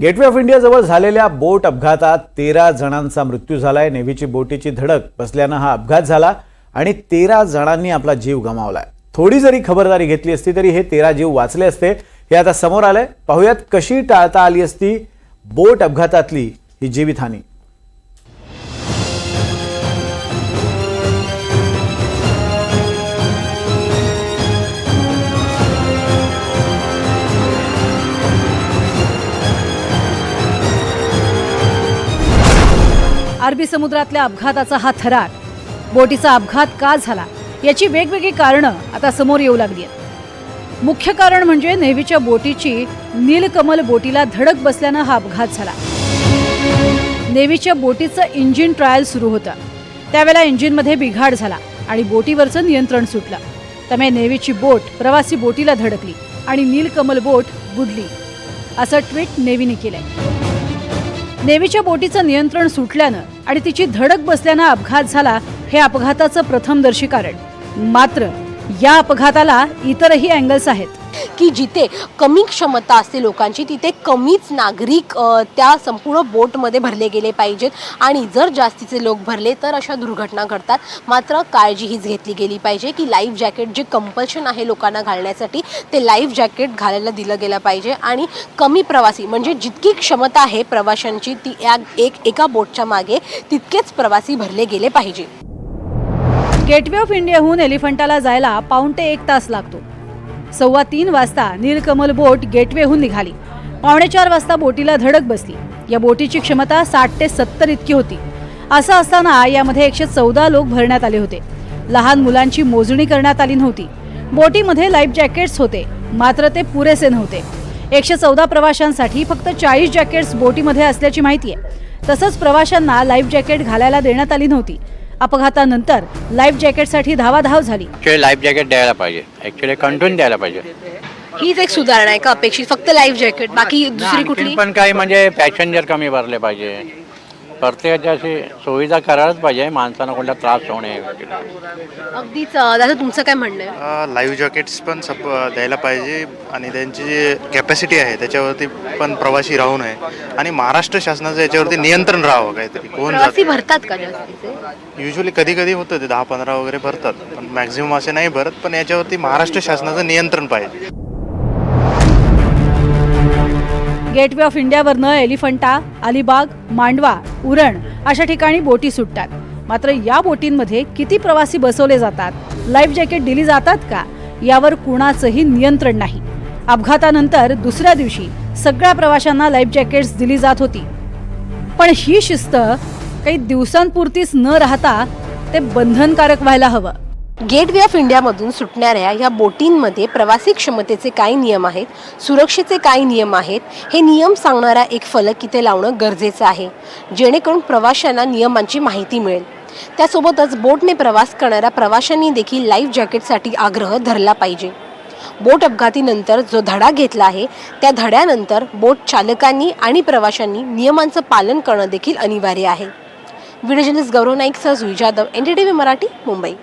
Gateway of इंडियाजवळ झालेल्या बोट अपघातात तेरा जणांचा मृत्यू झालाय. नेव्हीची बोटीची धडक बसल्यानं हा अपघात झाला आणि तेरा जणांनी आपला जीव गमावलाय. थोडी जरी खबरदारी घेतली असती तरी हे तेरा जीव वाचले असते. हे आता समोर आलंय. पाहुयात कशी टाळता आली असती बोट अपघातातली ही जीवितहानी. अरबी समुद्रातल्या अपघाताचा हा थरार. बोटीचा अपघात का झाला? याची वेगवेगळी कारणं आता समोर येऊ लागली आहेत. मुख्य कारण म्हणजे नेव्हीच्या बोटीची नीलकमल बोटीला धडक बसल्यानं हा अपघात झाला. नेव्हीच्या बोटीचं इंजिन ट्रायल सुरू होतं. त्यावेळेला इंजिनमध्ये बिघाड झाला आणि बोटीवरचं नियंत्रण सुटलं. त्यामुळे नेव्हीची बोट प्रवासी बोटीला धडकली आणि नीलकमल बोट बुडली. असं ट्विट नेव्हीने केलंय. नेव्हीच्या बोटीचं नियंत्रण सुटल्यानं आणि तिची धडक बसल्यानं अपघात झाला हे अपघाताचं प्रथमदर्शी कारण मात्र या अपघाताला इतरही अँगल्स आहेत. की जिथे कमी क्षमता असते लोकांची तिथे कमीच नागरिक त्या संपूर्ण बोटमध्ये भरले गेले पाहिजेत. आणि जर जास्तीचे लोक भरले तर अशा दुर्घटना घडतात. मात्र काळजी हीच घेतली गेली पाहिजे की लाईफ जॅकेट जे कंपल्शन आहे लोकांना घालण्यासाठी ते लाईफ जॅकेट घालायला दिलं गेलं पाहिजे. आणि कमी प्रवासी म्हणजे जितकी क्षमता आहे प्रवाशांची ती या- एक एका बोटच्या मागे तितकेच प्रवासी भरले गेले पाहिजे. गेटवे ऑफ इंडियाहून एलिफंटाला जायला पाऊण ते एक तास लागतो. सव्वा तीन वाजता नीलकमल बोट गेटवेहून निघाली. पावणे चार वाजता बोटीला धडक बसली. या बोटीची क्षमता साठ ते सत्तर इतकी होती. असं असताना यामध्ये एकशे चौदा लोक भरण्यात आले होते. लहान मुलांची मोजणी करण्यात आली नव्हती. बोटीमध्ये लाईफ जॅकेट्स होते. मात्र ते पुरेसे नव्हते. एकशे चौदा प्रवाशांसाठी फक्त चाळीस जॅकेट्स बोटीमध्ये असल्याची माहिती आहे. तसंच प्रवाशांना लाईफ जॅकेट घालायला देण्यात आली नव्हती. अपघातानंतर लाईफ जॅकेटसाठी धावाधाव झाली. लाईफ जॅकेट द्यायला पाहिजे. ॲक्च्युली कंटून द्यायला पाहिजे. हीच एक सुधारणा आहे का अपेक्षित? फक्त लाईफ जॅकेट बाकी दुसरी कुठली? पण काही म्हणजे पॅसेंजर कमी भरले पाहिजे. प्रत्येकाची अशी सुविधा करायलाच पाहिजे माणसांना कोणता त्रास होऊ नये. अगदीच अं, दादा तुमचं काय म्हणणं आहे? लाईव्ह जॅकेट्स पण सप द्यायला पाहिजे आणि त्यांची जी कॅपॅसिटी आहे त्याच्यावरती पण प्रवासी राहू नये. आणि महाराष्ट्र शासनाचं याच्यावरती नियंत्रण राहावं काहीतरी. कोण प्रवासी भरतात का जास्तीचे? युजली कधी कधी होतं ते दहा पंधरा वगैरे भरतात. पण मॅक्झिमम असे नाही भरत पण याच्यावरती महाराष्ट्र शासनाचं नियंत्रण पाहिजे. गेटवे ऑफ इंडियावरनं एलिफंटा अलिबाग मांडवा उरण अशा ठिकाणी बोटी सुटतात. मात्र या बोटींमध्ये किती प्रवासी बसवले जातात? लाईफ जॅकेट दिली जातात का? यावर कुणाचंही नियंत्रण नाही. अपघातानंतर दुसऱ्या दिवशी सगळ्या प्रवाशांना लाईफ जॅकेट्स दिली जात होती. पण ही शिस्त काही दिवसांपुरतीच न राहता ते बंधनकारक व्हायला हवं. गेटवे ऑफ इंडियामधून सुटणाऱ्या या बोटींमध्ये प्रवासी क्षमतेचे काय नियम आहेत सुरक्षेचे काय नियम आहेत हे नियम सांगणारा एक फलक इथे लावणं गरजेचं आहे जेणेकरून प्रवाशांना नियमांची माहिती मिळेल. त्यासोबतच बोटने प्रवास करणाऱ्या प्रवाशांनी देखील लाईफ जॅकेटसाठी आग्रह धरला पाहिजे. बोट अपघातीनंतर जो धडा घेतला आहे त्या धड्यानंतर बोट चालकांनी आणि प्रवाशांनी नियमांचं पालन करणं देखील अनिवार्य आहे. Video Gaurav Gaurav नाईकसह Juee Jadhav N D T V Marathi Mumbai.